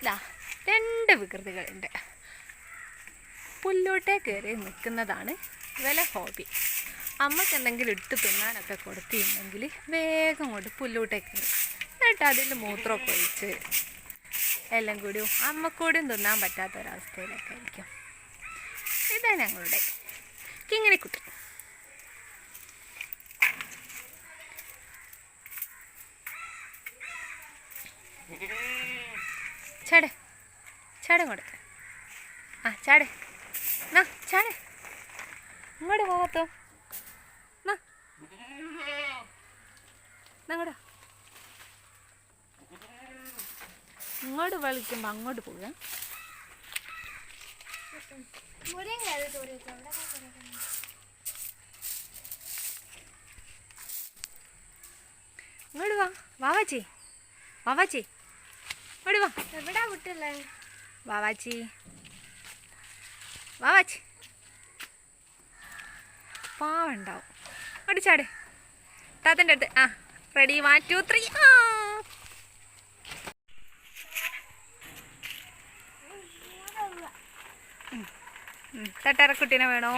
ഇതാ രണ്ട് വികൃതികളുണ്ട്. പുല്ലോട്ടേ കയറി നിൽക്കുന്നതാണ് വില ഹോബി അമ്മയ്ക്ക് എന്തെങ്കിലും ഇട്ട് തിന്നാനൊക്കെ കൊടുത്തിരുന്നെങ്കിൽ വേഗം കൊണ്ട് പുല്ലോട്ടേ കയറി. എന്നിട്ട് അതിൽ മൂത്രമൊക്കെ ഒഴിച്ച് എല്ലാം കൂടിയും അമ്മക്കൂടിയും തിന്നാൻ പറ്റാത്ത ഒരവസ്ഥയിലൊക്കെ ആയിരിക്കും. ഇതാണ് ഞങ്ങളുടെ കിങ്ങിണിക്കുട്ടി. ചാട്. ചാട് ഇങ്ങോട്ട് ആ ചാട്. നാ ചാട്. ഇങ്ങോട്ട് പോകത്തോ. നാ. അങ്ങോട്ടാ ഇങ്ങോട്ട്. വിളിക്കുമ്പോൾ അങ്ങോട്ട് പോവുക. ഇങ്ങോട്ട് വാ. വാവാച്ചി. വാവാച്ചി. ഇങ്ങോട്ട് വാ. എവിടാ വിട്ടല്ലേ വാവാച്ചി. വാവാച്ചി. പാവുണ്ടാവും. താത്തന്റെ അടുത്ത്. ആ റെഡി വൺ ടു ത്രീ ആ. തട്ടറക്കുട്ടീനെ വേണോ?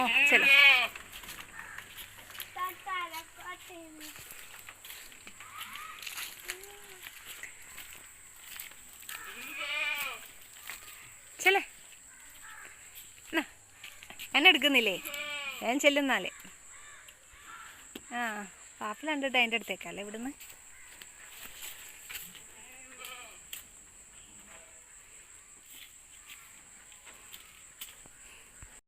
ചെല്ലേ എന്നാ, എന്നെ എടുക്കുന്നില്ലേ? ഞാൻ ചെല്ലുന്നാലേ. ആ പാപ്പിൽ കണ്ടിട്ട് അതിന്റെ അടുത്തേക്കല്ലേ ഇവിടുന്ന്?